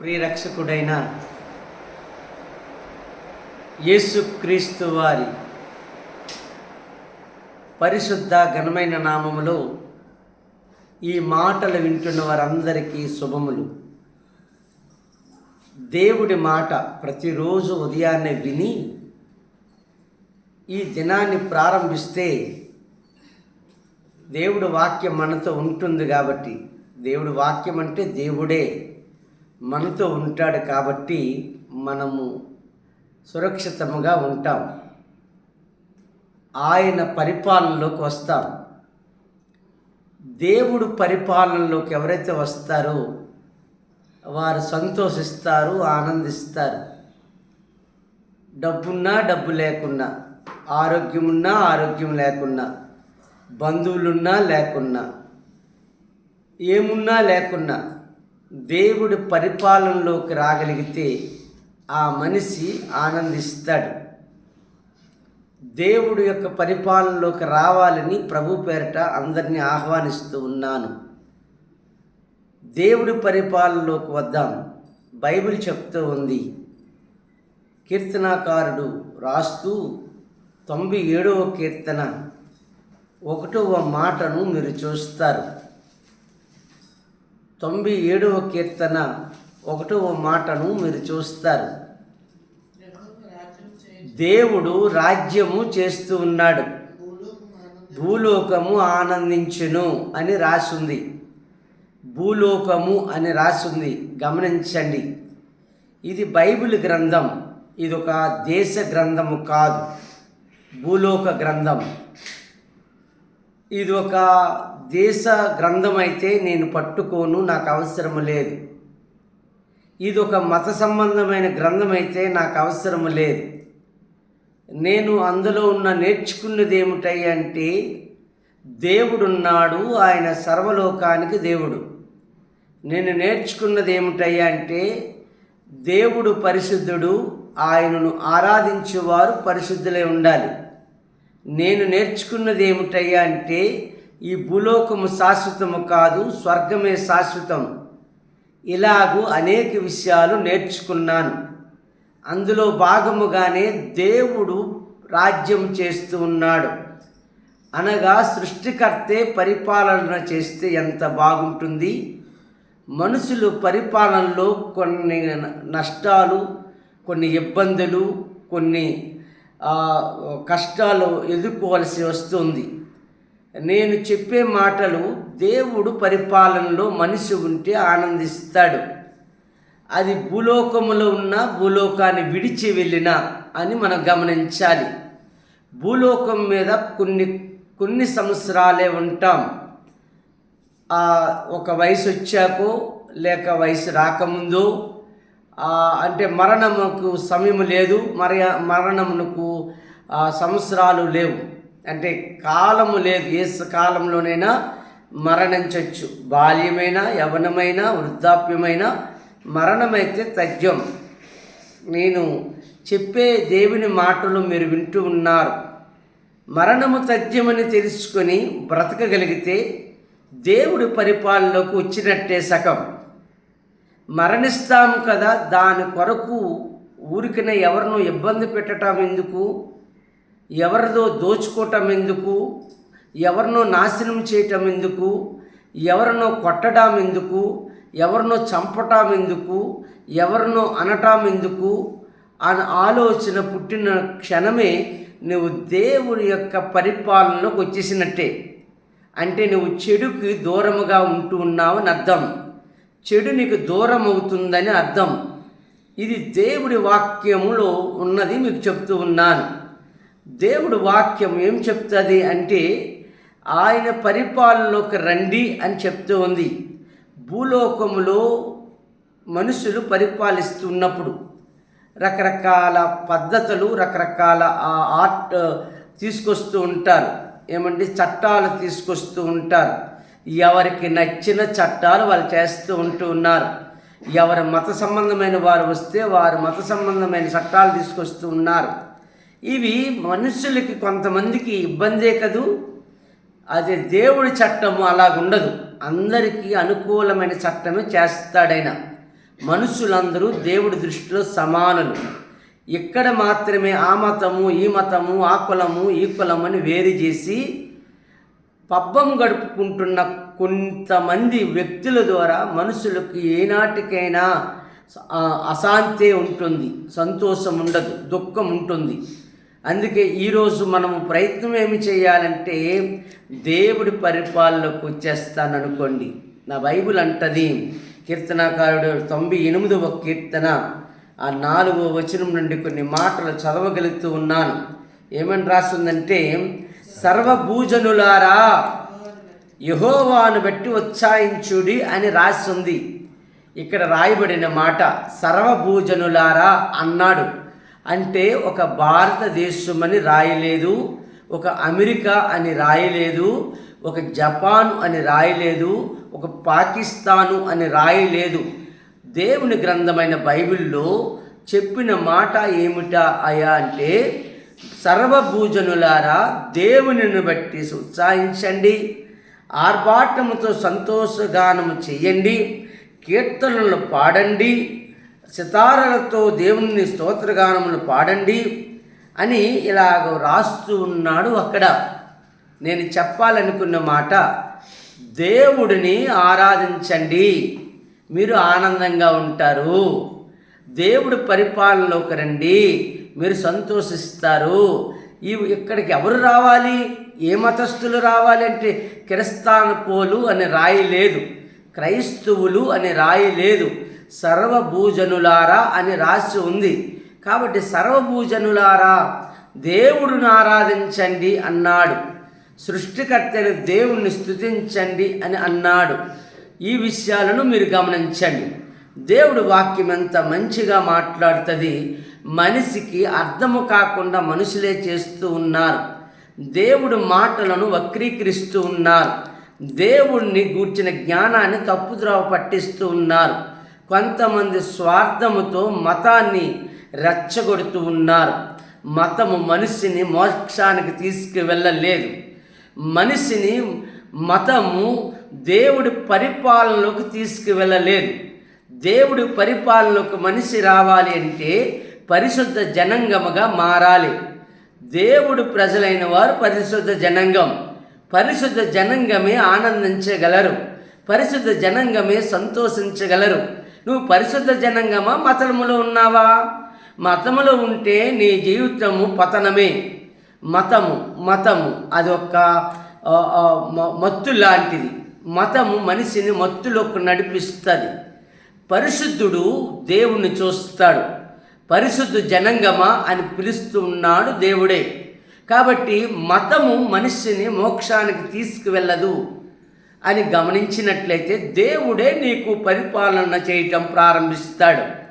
ప్రియరక్షకుడైన యేసుక్రీస్తు వారి పరిశుద్ధ ఘనమైన నామములో ఈ మాటలు వింటున్న వారందరికీ శుభములు. దేవుడి మాట ప్రతిరోజు ఉదయాన్నే విని ఈ దినాన్ని ప్రారంభిస్తే దేవుడి వాక్యం మనతో ఉంటుంది కాబట్టి దేవుడు వాక్యం అంటే దేవుడే. మనతో ఉంటాడు కాబట్టి మనము సురక్షితముగా ఉంటాం. ఆయన పరిపాలనలోకి వస్తాం. దేవుడు పరిపాలనలోకి ఎవరైతే వస్తారో వారు సంతోషిస్తారు ఆనందిస్తారు. డబ్బున్నా డబ్బు లేకున్నా ఆరోగ్యమున్నా ఆరోగ్యం లేకున్నా బంధువులున్నా లేకున్నా ఏమున్నా లేకున్నా దేవుడి పరిపాలనలోకి రాగలిగితే ఆ మనిషి ఆనందిస్తాడు. దేవుడు యొక్క పరిపాలనలోకి రావాలని ప్రభు పేరట అందరినీ ఆహ్వానిస్తూ ఉన్నాను. దేవుడి పరిపాలనలోకి వద్దాం. బైబిల్ చెప్తూ ఉంది. కీర్తనాకారుడు రాస్తూ తొంభై ఏడవ కీర్తన ఒకటవ మాటను మీరు చూస్తారు. తొంభై ఏడవ కీర్తన ఒకటవ మాటను మీరు చూస్తారు. దేవుడు రాజ్యము చేస్తూ ఉన్నాడు. భూలోకము ఆనందించును అని రాసుంది. భూలోకము అని రాసుంది. గమనించండి. ఇది బైబిల్ గ్రంథం. ఇది ఒక దేశ గ్రంథము కాదు. భూలోక గ్రంథం. ఇది ఒక దేశ గ్రంథం అయితే నేను పట్టుకోను నాకు అవసరం లేదు. ఇది ఒక మత సంబంధమైన గ్రంథం అయితే నాకు అవసరం లేదు. నేను అందులో ఉన్న నేర్చుకున్నది ఏమిటంటే అంటే దేవుడున్నాడు ఆయన సర్వలోకానికి దేవుడు. నేను నేర్చుకున్నది ఏమిటంటే అంటే దేవుడు పరిశుద్ధుడు ఆయనను ఆరాధించేవారు పరిశుద్ధులై ఉండాలి. నేను నేర్చుకున్నది ఏమిటయ్యా అంటే ఈ భూలోకము శాశ్వతము కాదు స్వర్గమే శాశ్వతం. ఇలాగూ అనేక విషయాలు నేర్చుకున్నాను. అందులో భాగముగానే దేవుడు రాజ్యం చేస్తూ ఉన్నాడు. అనగా సృష్టికర్తే పరిపాలన చేస్తే ఎంత బాగుంటుంది? మనుషులు పరిపాలనలో కొన్ని నష్టాలు కొన్ని ఇబ్బందులు కొన్ని కష్టాలు ఎదుర్కోవలసి వస్తుంది. నేను చెప్పే మాటలు దేవుడు పరిపాలనలో మనిషి ఉంటే ఆనందిస్తాడు. అది భూలోకములో ఉన్న భూలోకాన్ని విడిచి వెళ్ళినా అని మనం గమనించాలి. భూలోకం మీద కొన్ని కొన్ని సంవత్సరాలే ఉంటాం. ఒక వయసు వచ్చాకో లేక వయసు రాకముందో అంటే మరణముకు సమయం లేదు మర మరణమునకు సంవత్సరాలు లేవు. అంటే కాలము లేదు ఏ కాలంలోనైనా మరణించవచ్చు బాల్యమైన యవనమైన వృద్ధాప్యమైన మరణమైతే తథ్యం. నేను చెప్పే దేవుని మాటలు మీరు వింటూ ఉన్నారు. మరణము తథ్యమని తెలుసుకొని బ్రతకగలిగితే దేవుడి పరిపాలనలోకి వచ్చినట్టే సగం. మరణిస్తాము కదా దాని కొరకు ఊరికిన ఎవరినో ఇబ్బంది పెట్టడం ఎందుకు? ఎవరిదో దోచుకోవటం ఎందుకు? ఎవరినో నాశనం చేయటం ఎందుకు? ఎవరినో కొట్టడం ఎందుకు? ఎవరినో చంపటం ఎందుకు? ఎవరినో అనటం ఎందుకు? అని ఆలోచన పుట్టిన క్షణమే నువ్వు దేవుని యొక్క పరిపాలనలోకి వచ్చేసినట్టే. అంటే నువ్వు చెడుకి దూరముగా ఉంటూ ఉన్నావని అర్థం. చెడు నీకు దూరం అవుతుందని అర్థం. ఇది దేవుడి వాక్యములో ఉన్నది మీకు చెప్తూ ఉన్నాను. దేవుడి వాక్యం ఏం చెప్తుంది అంటే ఆయన పరిపాలనలోకి రండి అని చెప్తూ ఉంది. భూలోకములో మనుషులు పరిపాలిస్తున్నప్పుడు రకరకాల పద్ధతులు రకరకాల ఆర్ట్ తీసుకొస్తూ ఉంటారు. ఏమంటే చట్టాలు తీసుకొస్తూ ఉంటారు. ఎవరికి నచ్చిన చట్టాలు వాళ్ళు చేస్తూ ఉంటూ ఉన్నారు. ఎవరి మత సంబంధమైన వారు వస్తే వారు మత సంబంధమైన చట్టాలు తీసుకొస్తూ ఉన్నారు. ఇవి మనుషులకి కొంతమందికి ఇబ్బందే కదూ? అదే దేవుడి చట్టము అలాగుండదు. అందరికీ అనుకూలమైన చట్టమే చేస్తాడైనా. మనుషులందరూ దేవుడి దృష్టిలో సమానులు. ఇక్కడ మాత్రమే ఆ మతము ఈ మతము ఆ కులము ఈ కులమని అని వేరు చేసి పబ్బం గడుపుకుంటున్న కొంతమంది వ్యక్తుల ద్వారా మనుషులకు ఏనాటికైనా అశాంతే ఉంటుంది సంతోషం ఉండదు దుఃఖం ఉంటుంది. అందుకే ఈరోజు మనము ప్రయత్నం ఏమి చేయాలంటే దేవుడి పరిపాలనకు వచ్చేస్తాననుకోండి. నా బైబిల్ అంటది కీర్తనాకారుడు తొంభై ఎనిమిదవ కీర్తన ఆ నాలుగవ వచనం నుండి కొన్ని మాటలు చదవగలుగుతూ ఉన్నాను. ఏమని రాస్తుందంటే సర్వభూజనులారా యహోవాను బట్టి ఉత్సాహించుడి అని రాసింది. ఇక్కడ రాయబడిన మాట సర్వభూజనులారా అన్నాడు. అంటే ఒక భారతదేశం అని రాయలేదు ఒక అమెరికా అని రాయలేదు ఒక జపాన్ అని రాయలేదు ఒక పాకిస్తాను అని రాయలేదు. దేవుని గ్రంథమైన బైబిల్లో చెప్పిన మాట ఏమిటా అయా అంటే సర్వభూజనులారా దేవునిని బట్టి ఉత్సాహించండి ఆర్భాటముతో సంతోషగానము చేయండి. కీర్తనలు పాడండి. సితారలతో దేవుని స్తోత్రగానములు పాడండి అని ఇలాగ రాస్తూ ఉన్నాడు అక్కడ. నేను చెప్పాలనుకున్న మాట దేవుడిని ఆరాధించండి. మీరు ఆనందంగా ఉంటారు. దేవుడి పరిపాలనలోకి రండి. మీరు సంతోషిస్తారు. ఈ ఇక్కడికి ఎవరు రావాలి? ఏ మతస్థులు రావాలి అంటే క్రిస్తాన పోలు అని రాయలేదు క్రైస్తవులు అని రాయలేదు సర్వభూజనులారా అని రాసి ఉంది. కాబట్టి సర్వభూజనులారా దేవుడిని ఆరాధించండి అన్నాడు. సృష్టికర్తని దేవుణ్ణి స్థుతించండి అని అన్నాడు. ఈ విషయాలను మీరు గమనించండి. దేవుడు వాక్యం ఎంత మంచిగా మాట్లాడుతుంది. మనిషికి అర్థము కాకుండా మనుషులే చేస్తూ ఉన్నారు. దేవుడు మాటలను వక్రీకరిస్తూ ఉన్నారు. దేవుణ్ణి గూర్చిన జ్ఞానాన్ని తప్పుద్రోవ పట్టిస్తూ ఉన్నారు. కొంతమంది స్వార్థముతో మతాన్ని రెచ్చగొడుతూ ఉన్నారు. మతము మనిషిని మోక్షానికి తీసుకువెళ్ళలేదు. మనిషిని మతము దేవుడి పరిపాలనలోకి తీసుకువెళ్ళలేదు. దేవుడి పరిపాలనకు మనిషి రావాలి అంటే పరిశుద్ధ జనంగముగా మారాలి. దేవుడు ప్రజలైన వారు పరిశుద్ధ జనంగం. పరిశుద్ధ జనంగమే ఆనందించగలరు. పరిశుద్ధ జనంగమే సంతోషించగలరు. నువ్వు పరిశుద్ధ జనంగమా? మతములో ఉన్నావా? మతములో ఉంటే నీ జీవితము పతనమే. మతము మతము అది ఒక మత్తు లాంటిది. మతము మనిషిని మత్తులోకి నడిపిస్తుంది. పరిశుద్ధుడు దేవుణ్ణి చూస్తాడు. పరిశుద్ధ జనంగమా అని పిలుస్తున్నాడు దేవుడే. కాబట్టి మతము మనిషిని మోక్షానికి తీసుకువెళ్ళదు అని గమనించినట్లయితే దేవుడే నీకు పరిపాలన చేయటం ప్రారంభిస్తాడు.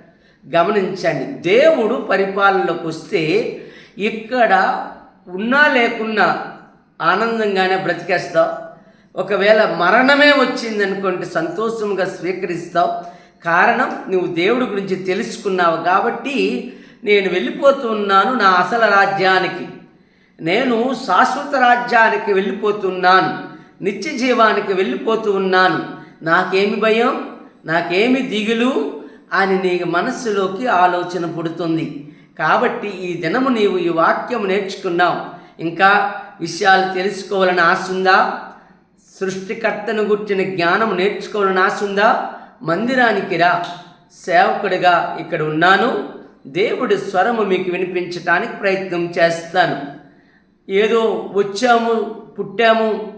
గమనించండి దేవుడు పరిపాలనలోకి వస్తే ఇక్కడ ఉన్నా లేకున్నా ఆనందంగానే బ్రతికేస్తావు. ఒకవేళ మరణమే వచ్చిందనుకుంటే సంతోషంగా స్వీకరిస్తావు. కారణం నువ్వు దేవుడి గురించి తెలుసుకున్నావు కాబట్టి నేను వెళ్ళిపోతున్నాను నా అసలు రాజ్యానికి. నేను శాశ్వత రాజ్యానికి వెళ్ళిపోతున్నాను నిత్య జీవానికి వెళ్ళిపోతూ ఉన్నాను నాకేమి భయం నాకేమి దిగులు అని నీ మనస్సులోకి ఆలోచన పుడుతుంది. కాబట్టి ఈ దినము నీవు ఈ వాక్యం నేర్చుకున్నావు. ఇంకా విషయాలు తెలుసుకోవాలని ఆశ ఉందా? సృష్టికర్తను గుర్చిన జ్ఞానం నేర్చుకోవాలని ఆశ ఉందా? మందిరానికి రా. సేవకుడిగా ఇక్కడ ఉన్నాను. దేవుడి స్వరము మీకు వినిపించటానికి ప్రయత్నం చేస్తాను. ఏదో వచ్చాము పుట్టాము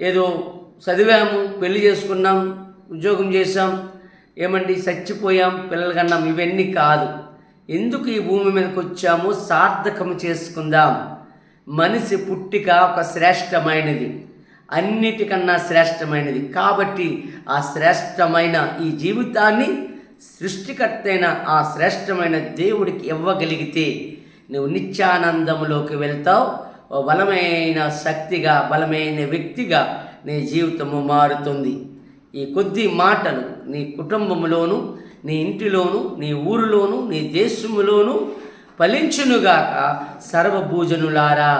ఏదో చదివాము పెళ్ళి చేసుకున్నాం ఉద్యోగం చేసాం ఏమండి చచ్చిపోయాం పిల్లలు కన్నాం ఇవన్నీ కాదు. ఎందుకు ఈ భూమి మీదకి వచ్చాము సార్థకం చేసుకుందాం. మనిషి పుట్టిక ఒక శ్రేష్టమైనది. అన్నిటికన్నా శ్రేష్టమైనది. కాబట్టి ఆ శ్రేష్టమైన ఈ జీవితాన్ని సృష్టికర్తైన ఆ శ్రేష్టమైన దేవుడికి ఇవ్వగలిగితే నువ్వు నిత్యానందంలోకి వెళ్తావు. బలమైన శక్తిగా బలమైన వ్యక్తిగా నీ జీవితము మారుతుంది. ఈ కొద్ది మాటలు నీ కుటుంబంలోను నీ ఇంటిలోను నీ ఊరిలోను నీ దేశములోను ఫలించునుగాక సర్వభూజనులారా.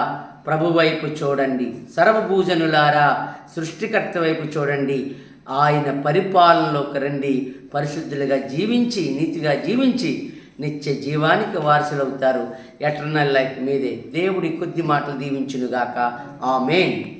ప్రభు వైపు చూడండి. సర్వభూజనులారా సృష్టికర్త వైపు చూడండి. ఆయన పరిపాలనలోకి రండి. పరిశుద్ధులుగా జీవించి నీతిగా జీవించి నిత్య జీవానికి వారసులవుతారు. ఎటర్నల్ లైఫ్ మీదే దేవుడి కొద్ది మాటలు దీవించునుగాక. ఆమెన్